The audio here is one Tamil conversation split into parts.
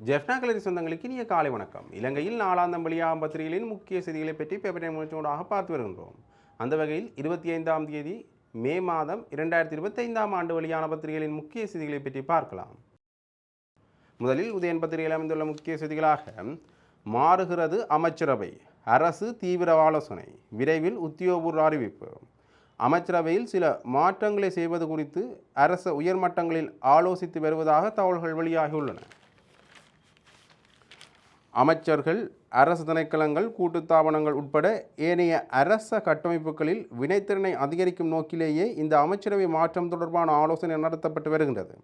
ஜெஃப்னா கலரி சொந்தங்களுக்கு இனிய காலை வணக்கம். இலங்கையில் நாளாந்தம் வெளியாகும் பத்திரிகைகளின் முக்கிய செய்திகளை பற்றி பேப்பரை முயற்சியோடாக பார்த்து வருகின்றோம். அந்த வகையில் இருபத்தி ஐந்தாம் தேதி மே மாதம் இரண்டாயிரத்தி இருபத்தைந்தாம் ஆண்டு வெளியான பத்திரிகைகளின் முக்கிய செய்திகளை பற்றி பார்க்கலாம். முதலில் உதயன் பத்திரிகையில் அமைந்துள்ள முக்கிய செய்திகளாக மாறுகிறது அமைச்சரவை அரசு தீவிர ஆலோசனை விரைவில் உத்தியோகபூர்வ அறிவிப்பு. அமைச்சரவையில் சில மாற்றங்களை செய்வது குறித்து அரச உயர்மட்டங்களில் ஆலோசித்து வருவதாக தகவல்கள் வெளியாகியுள்ளன. அமைச்சர்கள் அரசு திணைக்களங்கள் கூட்டுத்தாபனங்கள் உட்பட ஏனைய அரச கட்டமைப்புகளில் வினைத்திறனை அதிகரிக்கும் நோக்கிலேயே இந்த அமைச்சரவை மாற்றம் தொடர்பான ஆலோசனை நடத்தப்பட்டு வருகின்றது.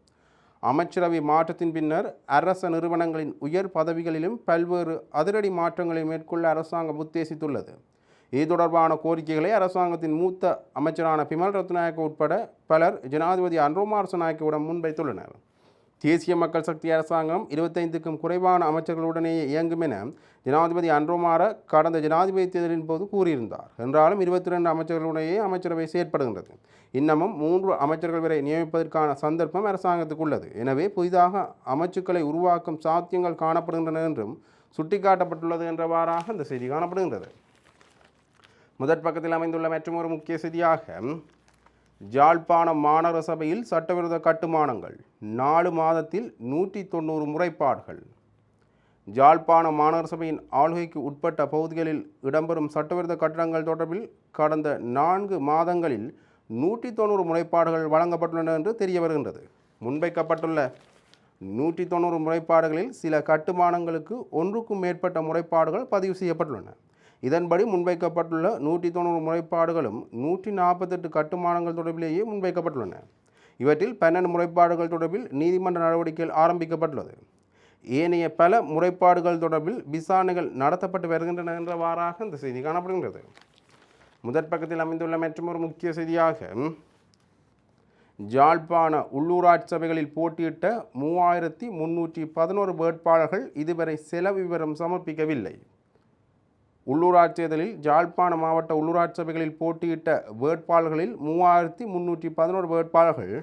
அமைச்சரவை மாற்றத்தின் பின்னர் அரச நிறுவனங்களின் உயர் பதவிகளிலும் பல்வேறு அதிரடி மாற்றங்களை மேற்கொள்ள அரசாங்கம் உத்தேசித்துள்ளது. இது தொடர்பான கோரிக்கைகளை அரசாங்கத்தின் மூத்த அமைச்சரான பிமல் ரத்நாயக்க உட்பட பலர் ஜனாதிபதி அன்ரோமாரசநாயக்கவிடம் முன்வைத்துள்ளனர். தேசிய மக்கள் சக்தி அரசாங்கம் இருபத்தைந்துக்கும் குறைவான அமைச்சர்களுடனேயே இயங்கும் என ஜனாதிபதி அன்றோமார கடந்த ஜனாதிபதி தேர்தலின் போது கூறியிருந்தார். என்றாலும் இருபத்தி ரெண்டு அமைச்சர்களுடனேயே அமைச்சரவை செயற்படுகின்றது. இன்னமும் மூன்று அமைச்சர்கள் வரை நியமிப்பதற்கான சந்தர்ப்பம் அரசாங்கத்துக்கு உள்ளது. எனவே புதிதாக அமைச்சுக்களை உருவாக்கும் சாத்தியங்கள் காணப்படுகின்றன என்றும் சுட்டிக்காட்டப்பட்டுள்ளது என்றவாறாக இந்த செய்தி காணப்படுகின்றது. முதற் பக்கத்தில் அமைந்துள்ள மற்றொரு முக்கிய செய்தியாக ஜாழ்ப்பாண மாநகர சபையில் சட்டவிரோத கட்டுமானங்கள். நாலு மாதத்தில் நூற்றி தொண்ணூறு முறைப்பாடுகள். ஜாழ்ப்பாண மாநகர சபையின் ஆளுகைக்கு உட்பட்ட பகுதிகளில் இடம்பெறும் சட்டவிரோத கட்டடங்கள் தொடர்பில் கடந்த நான்கு மாதங்களில் நூற்றி தொண்ணூறு முறைப்பாடுகள் வழங்கப்பட்டுள்ளன என்று தெரிய வருகின்றது. முன்வைக்கப்பட்டுள்ள நூற்றி தொண்ணூறு முறைப்பாடுகளில் சில கட்டுமானங்களுக்கு ஒன்றுக்கும் மேற்பட்ட முறைப்பாடுகள் பதிவு செய்யப்பட்டுள்ளன. இதன்படி முன்வைக்கப்பட்டுள்ள நூற்றி தொண்ணூறு முறைப்பாடுகளும் நூற்றி நாற்பத்தெட்டு கட்டுமானங்கள் தொடர்பிலேயே முன்வைக்கப்பட்டுள்ளன. இவற்றில் பன்னெண்டு முறைப்பாடுகள் தொடர்பில் நீதிமன்ற நடவடிக்கைகள் ஆரம்பிக்கப்பட்டுள்ளது. ஏனைய பல முறைப்பாடுகள் தொடர்பில் விசாரணைகள் நடத்தப்பட்டு வருகின்றன என்றவாறாக இந்த செய்தி காணப்படுகின்றது. முதற் பக்கத்தில் அமைந்துள்ள மற்றொரு முக்கிய செய்தியாக ஜாழ்ப்பாண உள்ளூராட்சி சபைகளில் போட்டியிட்ட மூவாயிரத்தி முன்னூற்றி பதினோரு வேட்பாளர்கள் இதுவரை செலவு விவரம் சமர்ப்பிக்கவில்லை. உள்ளூராட்சி தேர்தலில் ஜாழ்ப்பாண மாவட்ட உள்ளூராட்சி சபைகளில் போட்டியிட்ட வேட்பாளர்களில் மூவாயிரத்தி முன்னூற்றி பதினோரு வேட்பாளர்கள்.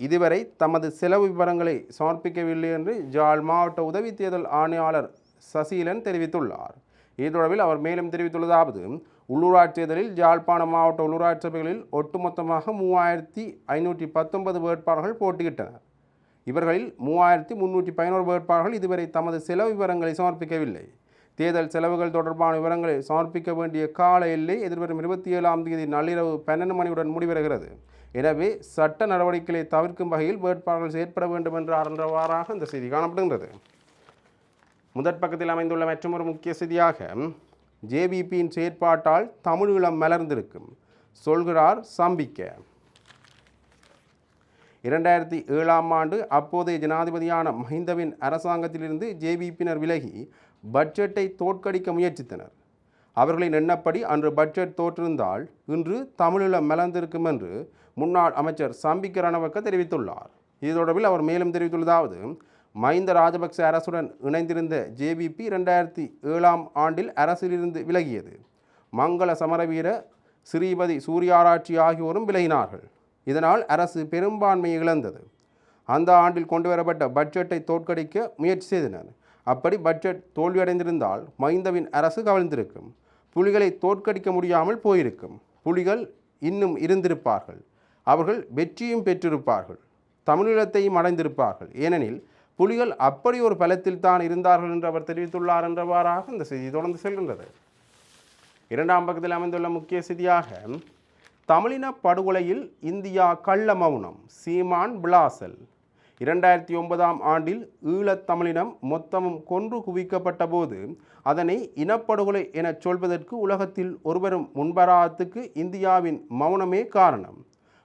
இதுவரை தமது செலவு விவரங்களை சமர்ப்பிக்கவில்லை என்று ஜாழ் மாவட்ட உதவி தேர்தல் ஆணையாளர் சசீலன் தெரிவித்துள்ளார். இது தொடர்பில் அவர் மேலும் தெரிவித்துள்ளதாவது உள்ளூராட்சி தேர்தலில் ஜாழ்ப்பாண மாவட்ட உள்ளூராட்சி சபைகளில் ஒட்டுமொத்தமாக மூவாயிரத்தி ஐநூற்றி பத்தொன்பது வேட்பாளர்கள் போட்டியிட்டனர். இவர்களில் மூவாயிரத்தி முன்னூற்றி பதினோரு வேட்பாளர்கள் இதுவரை தமது செலவு விவரங்களை சமர்ப்பிக்கவில்லை. தேர்தல் செலவுகள் தொடர்பான விவரங்களை சமர்ப்பிக்க வேண்டிய கால எல்லை எதிர்வரும் இருபத்தி ஏழாம் தேதி நள்ளிரவு பன்னெண்டு மணியுடன் முடிவருகிறது எனவே சட்ட நடவடிக்கைகளை தவிர்க்கும் வகையில் வேட்பாளர்கள் செயற்பட வேண்டும் என்று அறன்றவாறாக இந்த செய்தி காணப்படுகின்றது. முதற் பக்கத்தில் அமைந்துள்ள மற்றொரு முக்கிய செய்தியாக ஜேபிபியின் செயற்பாட்டால் தமிழீழம் மலர்ந்திருக்கும். சொல்கிறார் சம்பிக்க. இரண்டாயிரத்தி ஏழாம் ஆண்டு அப்போதைய ஜனாதிபதியான மஹிந்தவின் அரசாங்கத்திலிருந்து ஜேவிபியினர் விலகி பட்ஜெட்டை தோற்கடிக்க முயற்சித்தனர். அவர்களின் எண்ணப்படி அன்று பட்ஜெட் தோற்றிருந்தால் இன்று தமிழீழம் மலர்ந்திருக்கும் என்று முன்னாள் அமைச்சர் சம்பிக்க ரணவக்க தெரிவித்துள்ளார். இது தொடர்பில் அவர் மேலும் தெரிவித்துள்ளதாவது மஹிந்த ராஜபக்ச அரசுடன் இணைந்திருந்த ஜேபிபி இரண்டாயிரத்தி ஏழாம் ஆண்டில் அரசிலிருந்து விலகியது. மங்கள சமரவீர ஸ்ரீபதி சூரியாராட்சி ஆகியோரும் விலகினார்கள். இதனால் அரசு பெரும்பான்மையை இழந்தது. அந்த ஆண்டில் கொண்டுவரப்பட்ட பட்ஜெட்டை தோற்கடிக்க முயற்சி செய்தனர். அப்படி பட்ஜெட் தோல்வியடைந்திருந்தால் மைந்தவின் அரசு கவிழ்ந்திருக்கும். புலிகளை தோற்கடிக்க முடியாமல் போயிருக்கும். புலிகள் இன்னும் இருந்திருப்பார்கள். அவர்கள் வெற்றியும் பெற்றிருப்பார்கள். தமிழீழத்தையும் அடைந்திருப்பார்கள். ஏனெனில் புலிகள் அப்படி ஒரு பலத்தில் தான் இருந்தார்கள் என்று அவர் தெரிவித்துள்ளார் என்றவாறாக இந்த செய்தி தொடர்ந்து செல்கின்றது. இரண்டாம் பக்கத்தில் அமைந்துள்ள முக்கிய செய்தியாக தமிழின படுகொலையில் இந்தியா கள்ள மௌனம் சீமான் பிளாசல் இரண்டாயிரத்தி ஒன்பதாம் ஆண்டில் ஈழத்தமிழினம் மொத்தமும் கொன்று குவிக்கப்பட்ட போது அதனை இனப்படுகொலை எனச் சொல்வதற்கு உலகத்தில் ஒருவரும் முன்வராதத்துக்கு இந்தியாவின் மௌனமே காரணம்.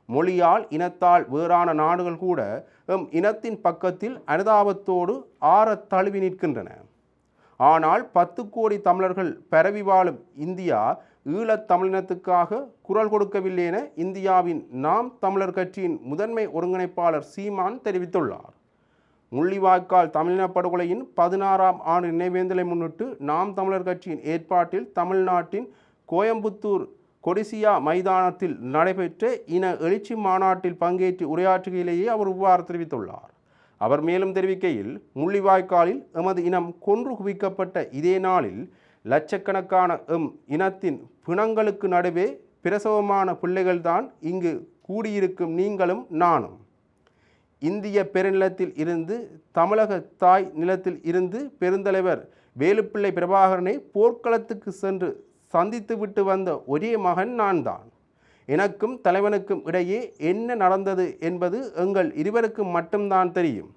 மொழியால் இனத்தால் வேறான நாடுகள் கூட எம் இனத்தின் பக்கத்தில் அனுதாபத்தோடு ஆற தழுவி நிற்கின்றன. ஆனால் பத்து கோடி தமிழர்கள் பரவி வாழும் இந்தியா ஈழத் தமிழினத்துக்காக குரல் கொடுக்கவில்லை என இந்தியாவின் நாம் தமிழர் கட்சியின் முதன்மை ஒருங்கிணைப்பாளர் சீமான் தெரிவித்துள்ளார். முள்ளிவாய்க்கால் தமிழின படுகொலையின் பதினாறாம் ஆண்டு நினைவேந்தலை முன்னிட்டு நாம் தமிழர் கட்சியின் ஏற்பாட்டில் தமிழ்நாட்டின் கோயம்புத்தூர் கொடிசியா மைதானத்தில் நடைபெற்ற இன எழுச்சி மாநாட்டில் பங்கேற்று உரையாற்றுகையிலேயே அவர் இவ்வாறு தெரிவித்துள்ளார். அவர் மேலும் தெரிவிக்கையில் முள்ளிவாய்க்காலில் எமது இனம் கொன்று குவிக்கப்பட்ட இதே நாளில் லட்சக்கணக்கான எம் இனத்தின் பிணங்களுக்கு நடுவே பிரசவமான பிள்ளைகள்தான் இங்கு கூடியிருக்கும் நீங்களும் நானும். இந்திய பெருநிலத்தில் இருந்து தமிழக தாய் நிலத்தில் இருந்து பெருந்தலைவர் வேலுப்பிள்ளை பிரபாகரனை போர்க்களத்துக்கு சென்று சந்தித்துவிட்டு வந்த ஒரே மகன் நான் தான் எனக்கும் தலைவனுக்கும் இடையே என்ன நடந்தது என்பது எங்கள் இருவருக்கும் மட்டும்தான் தெரியும்.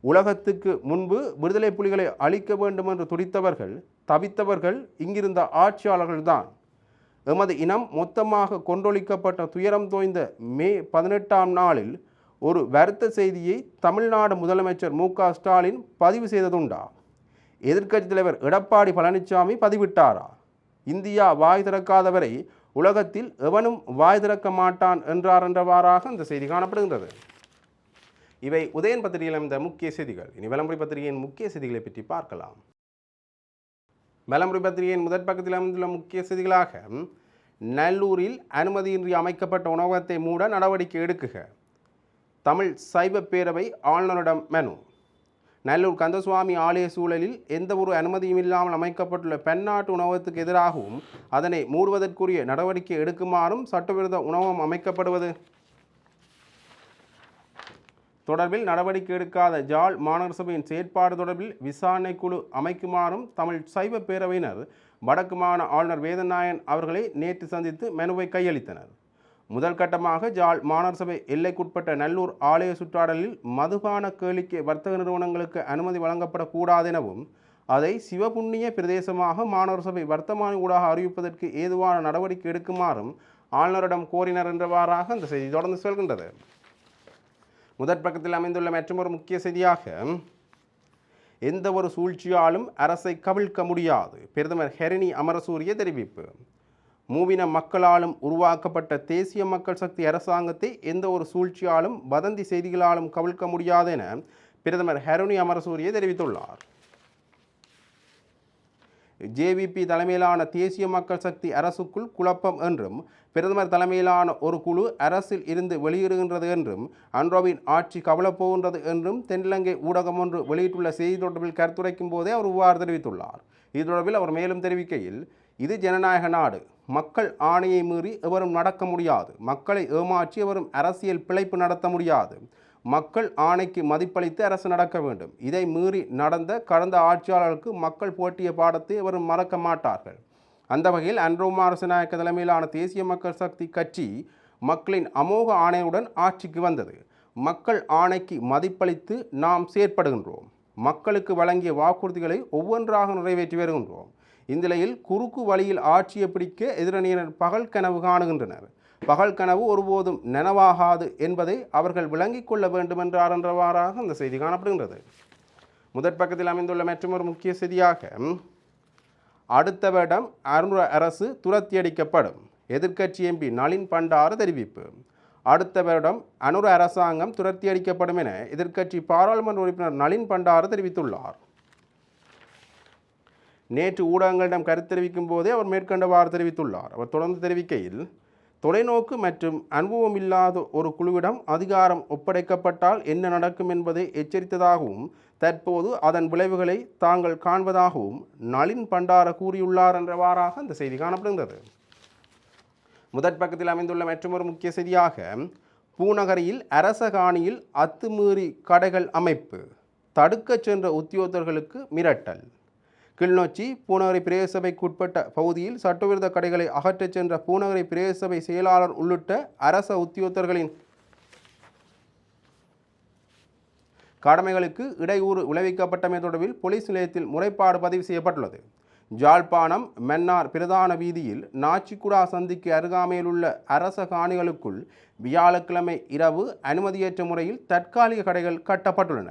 உலகத்துக்கு முன்பு விடுதலை புலிகளை அழிக்க வேண்டும் என்று துடித்தவர்கள் தவித்தவர்கள் இங்கிருந்த ஆட்சியாளர்கள்தான். எமது இனம் மொத்தமாக கொன்றொழிக்கப்பட்ட துயரம் தோய்ந்த மே பதினெட்டாம் நாளில் ஒரு வருத்த செய்தியை தமிழ்நாடு முதலமைச்சர் மு க ஸ்டாலின் பதிவு செய்ததுண்டா? எதிர்க்கட்சித் தலைவர் எடப்பாடி பழனிசாமி பதிவிட்டாரா? இந்தியா வாய் திறக்காதவரை உலகத்தில் எவனும் வாய் திறக்க மாட்டான் என்றார் என்றவாறாக இந்த செய்தி காணப்படுகின்றது. இவை உதயன் பத்திரிகையில் அமைந்த முக்கிய செய்திகள். இனி விளம்பரி பத்திரிகையின் முக்கிய செய்திகளை பற்றி பார்க்கலாம். விளம்பரி பத்திரிகையின் முதற் பக்கத்தில் அமைந்துள்ள முக்கிய செய்திகளாக நல்லூரில் அனுமதியின்றி அமைக்கப்பட்ட உணவகத்தை மூட நடவடிக்கை எடுக்குக. தமிழ் சைவ பேரவை ஆளுநரிடம் மனு. நல்லூர் கந்தசுவாமி ஆலய சூழலில் எந்த ஒரு அனுமதியும் இல்லாமல் அமைக்கப்பட்டுள்ள பெண்ணாட்டு உணவகத்துக்கு எதிராகவும் அதனை மூடுவதற்குரிய நடவடிக்கை எடுக்குமாறும் சட்டவிரோத உணவகம் அமைக்கப்படுவது? தொடர்பில் நடவடிக்கை எடுக்காத ஜாழ் மாநகர சபையின் செயற்பாடு தொடர்பில் விசாரணை குழு அமைக்குமாறும் தமிழ் சைவ பேரவையினர் வடக்கு மாகாண ஆளுநர் வேதநாயன் அவர்களை நேற்று சந்தித்து மெனுவை கையளித்தனர். முதல் கட்டமாக ஜாழ் மாநகர சபை எல்லைக்குட்பட்ட நல்லூர் ஆலய சுற்றாடலில் மதுபான கேளிக்கை வர்த்தக நிறுவனங்களுக்கு அனுமதி வழங்கப்படக்கூடாது எனவும் அதை சிவபுண்ணிய பிரதேசமாக மாநகர சபை வர்த்தமானி ஊடாக அறிவிப்பதற்கு ஏதுவான நடவடிக்கை எடுக்குமாறும் ஆளுநரிடம் கோரினர் என்றவாறாக அந்த செய்தி தொடர்ந்து செல்கின்றது. முதற் பக்கத்தில் அமைந்துள்ள மற்றொரு முக்கிய செய்தியாக எந்த ஒரு சூழ்ச்சியாலும் அரசை கவிழ்க்க முடியாது. பிரதமர் ஹெரணி அமரசூரிய தெரிவிப்பு. மூவின மக்களாலும் உருவாக்கப்பட்ட தேசிய மக்கள் சக்தி அரசாங்கத்தை எந்த ஒரு சூழ்ச்சியாலும் வதந்தி செய்திகளாலும் கவிழ்க்க முடியாது என பிரதமர் ஹெரணி அமரசூரிய தெரிவித்துள்ளார். ஜேவிபி தலைமையிலான தேசிய மக்கள் சக்தி அரசுக்குள் குழப்பம் என்றும் பிரதமர் தலைமையிலான ஒரு குழு அரசில் இருந்து வெளியேறுகின்றது என்றும் அன்ரோவின் ஆட்சி கவலப்போகின்றது என்றும் தென்னிலங்கை ஊடகம் ஒன்று வெளியிட்டுள்ள செய்தி தொடர்பில் கருத்துரைக்கும் போதே அவர் இவ்வாறு தெரிவித்துள்ளார். இது தொடர்பில் அவர் மேலும் தெரிவிக்கையில் இது ஜனநாயக நாடு. மக்கள் ஆணையை மீறி எவரும் நடக்க முடியாது. மக்களை ஏமாற்றி எவரும் அரசியல் பிழைப்பு நடத்த முடியாது. மக்கள் ஆணைக்கு மதிப்பளித்து அரசு நடக்க வேண்டும். இதை மீறி நடந்த கடந்த ஆட்சியாளர்களுக்கு மக்கள் போட்டிய பாடத்தை அவர் மறக்க மாட்டார்கள். அந்த வகையில் அன்ரோமா அரசநாயக்க தலைமையிலான தேசிய மக்கள் சக்தி கட்சி மக்களின் அமோக ஆணையுடன் ஆட்சிக்கு வந்தது. மக்கள் ஆணைக்கு மதிப்பளித்து நாம் செயற்படுகின்றோம். மக்களுக்கு வழங்கிய வாக்குறுதிகளை ஒவ்வொன்றாக நிறைவேற்றி வருகின்றோம். இந்நிலையில் குறுக்கு வழியில் ஆட்சியை பிடிக்க எதிரணியினர் பகல் கனவு காணுகின்றனர். பகல் கனவு ஒருபோதும் நனவாகாது என்பதை அவர்கள் விளங்கிக் கொள்ள வேண்டும் என்றார் என்றவாறாக அந்த செய்தி காணப்படுகின்றது. முதற் பக்கத்தில் அமைந்துள்ள மற்றொரு முக்கிய செய்தியாக அடுத்த வருடம் அருண் அரசு துரத்தியடிக்கப்படும். எதிர்க்கட்சி எம்பி நளின் பண்டார தெரிவிப்பு. அடுத்த வருடம் அனுர அரசாங்கம் துரத்தியடிக்கப்படும் என எதிர்க்கட்சி பாராளுமன்ற உறுப்பினர் நளின் பண்டார தெரிவித்துள்ளார். நேற்று ஊடகங்களிடம் கருத்து தெரிவிக்கும் போதே அவர் மேற்கண்டவாறு தெரிவித்துள்ளார். அவர் தொடர்ந்து தெரிவிக்கையில் தொலைநோக்கு மற்றும் அனுபவம் இல்லாத ஒரு குழுவிடம் அதிகாரம் ஒப்படைக்கப்பட்டால் என்ன நடக்கும் என்பதை எச்சரித்ததாகவும் தற்போது அதன் விளைவுகளை தாங்கள் காண்பதாகவும் நளின் பண்டார கூறியுள்ளார் என்றவாறாக அந்த செய்தி காணப்படுகிறது முதற் பக்கத்தில் அமைந்துள்ள மற்றொரு முக்கிய செய்தியாக பூநகரியில் அரச காணியில் அத்துமீறி கடைகள் அமைப்பு தடுக்கச் சென்ற உத்தியோகர்களுக்கு மிரட்டல். கிளிநொச்சி பூநகரை பிரதேசபைக்கு உட்பட்ட பகுதியில் சட்டவிரோத கடைகளை அகற்றச் சென்ற பூநகரை பிரதேசபை செயலாளர் உள்ளிட்ட அரச உத்தியோகத்தர்களின் கடமைகளுக்கு இடையூறு விளைவிக்கப்பட்டமை தொடர்பில் போலீஸ் நிலையத்தில் முறைப்பாடு பதிவு செய்யப்பட்டுள்ளது. ஜாழ்ப்பாணம் மென்னார் பிரதான வீதியில் நாச்சிக்குடா சந்திக்கு அருகாமையில் உள்ள அரச காணிகளுக்குள் வியாழக்கிழமை இரவு அனுமதியற்ற முறையில் தற்காலிக கடைகள் கட்டப்பட்டுள்ளன.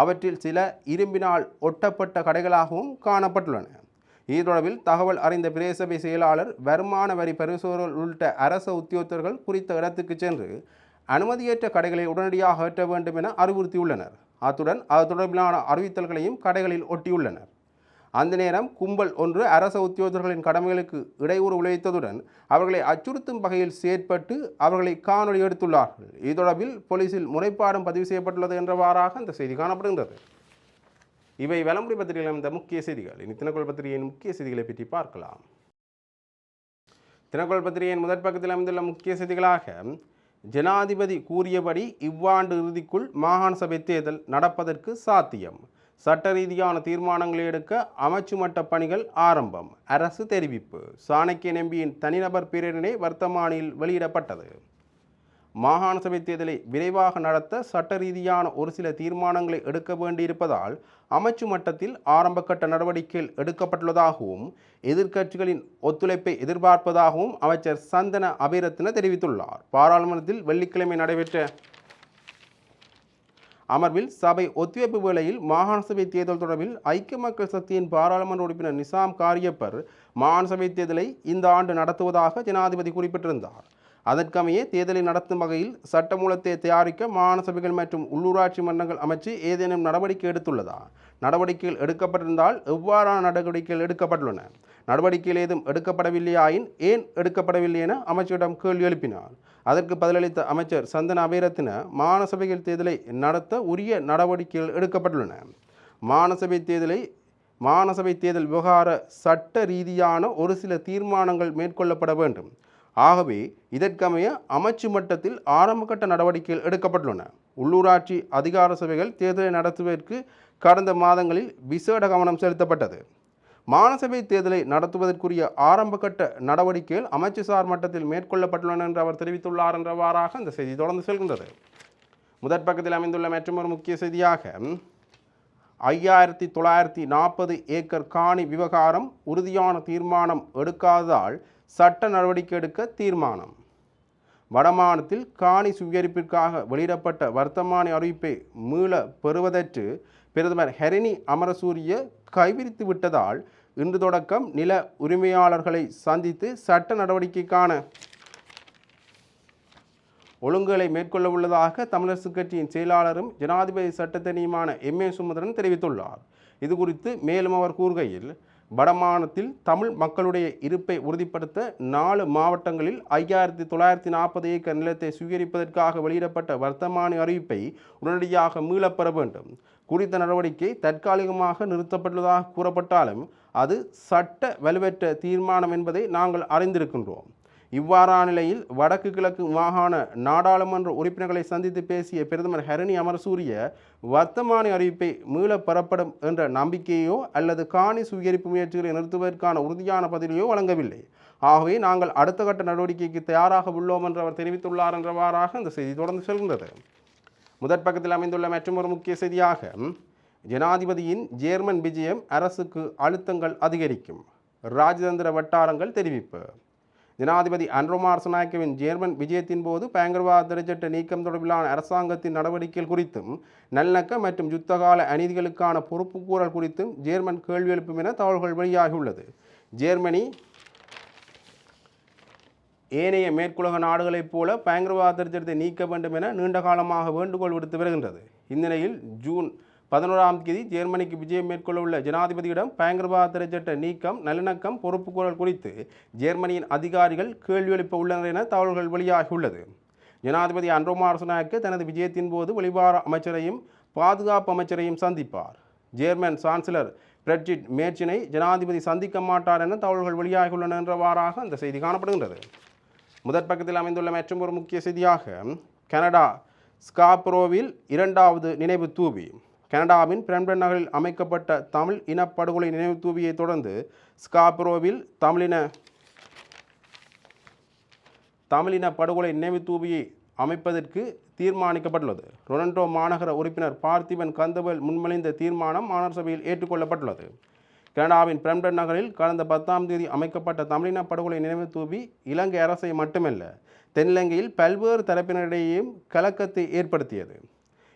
அவற்றில் சில இரும்பினால் ஒட்டப்பட்ட கடைகளாகவும் காணப்பட்டுள்ளன. இது தொடர்பில் தகவல் அறிந்த பிரதேசபை செயலாளர் வருமான வரி பரிசோதர்கள் உள்ளிட்ட அரச உத்தியோகத்தர்கள் குறித்த இடத்துக்கு சென்று அனுமதியற்ற கடைகளை உடனடியாக அகற்ற வேண்டும் என அறிவுறுத்தியுள்ளனர். அத்துடன் அது தொடர்பிலான அறிவித்தல்களையும் கடைகளில் ஒட்டியுள்ளனர். அந்த நேரம் கும்பல் ஒன்று அரச உத்தியோகர்களின் கடமைகளுக்கு இடையூறு விளைவித்ததுடன் அவர்களை அச்சுறுத்தும் வகையில் செயற்பட்டு அவர்களை காணொலி எடுத்துள்ளார்கள். இது தொடர்பில் போலீசில் முறைப்பாடும் பதிவு செய்யப்பட்டுள்ளது என்றவாறாக அந்த செய்தி காணப்படுகின்றது. இவை வலமுறை பத்திரிகையில் அமைந்த முக்கிய செய்திகள். இனி தினக்குள் பத்திரிகையின் முக்கிய செய்திகளை பற்றி பார்க்கலாம். தினக்குள் பத்திரிகையின் முதற் பக்கத்தில் அமைந்துள்ள முக்கிய செய்திகளாக ஜனாதிபதி கூறியபடி இவ்வாண்டு இறுதிக்குள் மாகாண சபை தேர்தல் நடப்பதற்கு சாத்தியம். சட்ட ரீதியான தீர்மானங்களை எடுக்க அமைச்சு மட்ட பணிகள் ஆரம்பம். அரசு தெரிவிப்பு. சாணக்கிய நம்பியின் தனிநபர் பிரேரணை வர்த்தமானியில் வெளியிடப்பட்டது. மாகாண சபை தேர்தலை விரைவாக நடத்த சட்ட ரீதியான ஒரு சில தீர்மானங்களை எடுக்க வேண்டியிருப்பதால் அமைச்சு மட்டத்தில் ஆரம்பகட்ட நடவடிக்கைகள் எடுக்கப்பட்டுள்ளதாகவும் எதிர்க்கட்சிகளின் ஒத்துழைப்பை எதிர்பார்ப்பதாகவும் அமைச்சர் சந்தன அபிரத்ன தெரிவித்துள்ளார். பாராளுமன்றத்தில் வெள்ளிக்கிழமை நடைபெற்ற அமர்வில் சபை ஒத்திவைப்பு வேளையில் மாகாண சபை தேர்தல் தொடர்பில் ஐக்கிய மக்கள் சக்தியின் பாராளுமன்ற உறுப்பினர் நிசாம் காரியப்பர் மாகாண சபை தேர்தலை இந்த ஆண்டு நடத்துவதாக ஜனாதிபதி குறிப்பிட்டிருந்தார். அதற்கமைய தேர்தலை நடத்தும் வகையில் சட்டமூலத்தை தயாரிக்க மாகாண சபைகள் மற்றும் உள்ளூராட்சி மன்றங்கள் அமைச்சு ஏதேனும் நடவடிக்கை எடுத்துள்ளதா? நடவடிக்கைகள் எடுக்கப்பட்டிருந்தால் எவ்வாறான நடவடிக்கைகள் எடுக்கப்பட்டுள்ளன? நடவடிக்கைகள் ஏதும் எடுக்கப்படவில்லையாயின் ஏன் எடுக்கப்படவில்லை என அமைச்சரிடம் கேள்வி எழுப்பினார். அதற்கு பதிலளித்த அமைச்சர் சந்தன அபேரத்தின மாகாண சபைகள் தேர்தலை நடத்த உரிய நடவடிக்கைகள் எடுக்கப்பட்டுள்ளன. மாநசபை தேர்தலை மாநசபை தேர்தல் விவகார சட்ட ரீதியான ஒரு சில தீர்மானங்கள் மேற்கொள்ளப்பட வேண்டும். ஆகவே இதற்கமைய அமைச்சு மட்டத்தில் ஆரம்பகட்ட நடவடிக்கைகள் எடுக்கப்பட்டுள்ளன. உள்ளூராட்சி அதிகார சபைகள் தேர்தலை நடத்துவதற்கு கடந்த மாதங்களில் விசேட கவனம் செலுத்தப்பட்டது. மாநசபை தேர்தலை நடத்துவதற்குரிய ஆரம்பகட்ட நடவடிக்கைகள் அமைச்சுசார் மட்டத்தில் மேற்கொள்ளப்பட்டுள்ளன என்று அவர் தெரிவித்துள்ளார் என்றவாறாக அந்த செய்தி தொடர்ந்து செல்கின்றது. முதற் பக்கத்தில் அமைந்துள்ள மற்றொரு முக்கிய செய்தியாக ஐயாயிரத்தி தொள்ளாயிரத்தி நாற்பது ஏக்கர் காணி விவகாரம் உறுதியான தீர்மானம் எடுக்காததால் சட்ட நடவடிக்கை எடுக்க தீர்மானம். வடமாநிலத்தில் காணி சுவீகரிப்பிற்காக வெளியிடப்பட்ட வர்த்தமானி அறிவிப்பை மீள பெறுவதற்கு பிரதமர் ஹெரினி அமரசூரிய கைவிரித்து விட்டதால் இன்று தொடக்கம் நில உரிமையாளர்களை சந்தித்து சட்ட நடவடிக்கைக்கான ஒழுங்குகளை மேற்கொள்ள உள்ளதாக தமிழரசு கட்சியின் செயலாளரும் ஜனாதிபதி சட்டத்தனியுமான எம் ஏ சுமந்திரன் தெரிவித்துள்ளார். இது குறித்து மேலும் அவர் கூறுகையில் வடமாநிலத்தில் தமிழ் மக்களுடைய இருப்பை உறுதிப்படுத்த நாலு மாவட்டங்களில் ஐயாயிரத்தி தொள்ளாயிரத்தி நாற்பது ஏக்கர் நிலத்தை சுவீகரிப்பதற்காக வெளியிடப்பட்ட வர்த்தமான அறிவிப்பை உடனடியாக மீளப்பெற வேண்டும். குறித்த நடவடிக்கை தற்காலிகமாக நிறுத்தப்பட்டுள்ளதாக கூறப்பட்டாலும் அது சட்ட வலுவற்ற தீர்மானம் என்பதை நாங்கள் அறிந்திருக்கின்றோம். இவ்வாறான நிலையில் வடக்கு கிழக்கு மாகாண நாடாளுமன்ற உறுப்பினர்களை சந்தித்து பேசிய பிரதமர் ஹரணி அமரசூரிய வர்த்தமான அறிவிப்பை மீள பெறப்படும் என்ற நம்பிக்கையோ அல்லது காணி சுவீகரிப்பு முயற்சிகளை நிறுத்துவதற்கான உறுதியான பதிலையோ வழங்கவில்லை. ஆகவே நாங்கள் அடுத்த கட்ட நடவடிக்கைக்கு தயாராக உள்ளோம் என்று அவர் தெரிவித்துள்ளார் என்றவாறாக இந்த செய்தி தொடர்ந்து செல்கின்றது. முதற் பக்கத்தில் அமைந்துள்ள மற்றொரு முக்கிய செய்தியாக ஜனாதிபதியின் ஜேர்மன் விஜயம் அரசுக்கு அழுத்தங்கள் அதிகரிக்கும். ராஜதந்திர வட்டாரங்கள் தெரிவிப்பு. ஜனாதிபதி அன்ரோமார் சனாக்கவின் ஜேர்மன் விஜயத்தின் போது பயங்கரவாத திரைச்சட்ட நீக்கம் தொடர்பிலான அரசாங்கத்தின் நடவடிக்கைகள் குறித்தும் நல்லக்க மற்றும் யுத்தகால அநீதிகளுக்கான பொறுப்புக்கூறல் குறித்தும் ஜேர்மன் கேள்வி எழுப்பும் என தகவல்கள் வெளியாகியுள்ளது. ஜேர்மனி ஏனைய மேற்குலக நாடுகளைப் போல பயங்கரவாத திருச்சட்டத்தை நீக்க வேண்டும் என நீண்ட காலமாக வேண்டுகோள் விடுத்து வருகின்றது. இந்நிலையில் ஜூன் பதினோராம் தேதி ஜெர்மனிக்கு விஜயம் மேற்கொள்ள உள்ள ஜனாதிபதியிடம் பயங்கரவாத திரைச்சட்ட நீக்கம் நல்லிணக்கம் பொறுப்புக்கூறல் குறித்து ஜெர்மனியின் அதிகாரிகள் கேள்வி எழுப்ப உள்ளனர் என தகவல்கள் வெளியாகியுள்ளது. ஜனாதிபதி அன்ரோமார்சனாக்கு தனது விஜயத்தின் போது வெளிவார அமைச்சரையும் பாதுகாப்பு அமைச்சரையும் சந்திப்பார். ஜேர்மன் சான்சலர் பிரெட்ஜிட் மேர்ச்சினை ஜனாதிபதி சந்திக்க மாட்டார் என தகவல்கள் வெளியாகியுள்ளன என்றவாறாக அந்த செய்தி காணப்படுகின்றது. முதற் பக்கத்தில் அமைந்துள்ள மற்றும் ஒரு முக்கிய செய்தியாக கனடா ஸ்காப்ரோவில் இரண்டாவது நினைவு தூவி. கனடாவின் பிரம்பன் நகரில் அமைக்கப்பட்ட தமிழ் இனப்படுகொலை நினைவு தூவியை தொடர்ந்து ஸ்காப்ரோவில் தமிழின தமிழின படுகொலை நினைவு தூவியை அமைப்பதற்கு தீர்மானிக்கப்பட்டுள்ளது. ரொனண்டோ மாநகர உறுப்பினர் பார்த்திபன் கந்தவேல் முன்மொழிந்த தீர்மானம் மாநகர சபையில் ஏற்றுக்கொள்ளப்பட்டுள்ளது. கனடாவின் பிரம்டன் நகரில் கடந்த பத்தாம் தேதி அமைக்கப்பட்ட தமிழின படுகொலை நினைவு தூவி இலங்கை அரசை மட்டுமல்ல தென்னிலங்கையில் பல்வேறு தரப்பினரிடையேயும் கலக்கத்தை ஏற்படுத்தியது.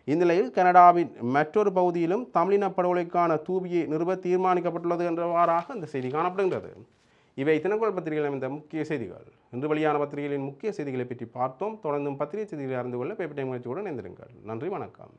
இந்நிலையில் கனடாவின் மற்றொரு பகுதியிலும் தமிழின படுகொலைக்கான தூவியை நிறுவ தீர்மானிக்கப்பட்டுள்ளது என்றவாறாக இந்த செய்தி காணப்படுகின்றது. இவை தினக்குள் பத்திரிகையில் அமைந்த முக்கிய செய்திகள். இன்று வெளியான பத்திரிகைகளின் முக்கிய செய்திகளை பற்றி பார்த்தோம். தொடர்ந்தும் பத்திரிகை செய்திகளை அறிந்து கொள்ள பேப்பர் டைம் நிகழ்ச்சியுடன் இணைந்திருங்கள். நன்றி வணக்கம்.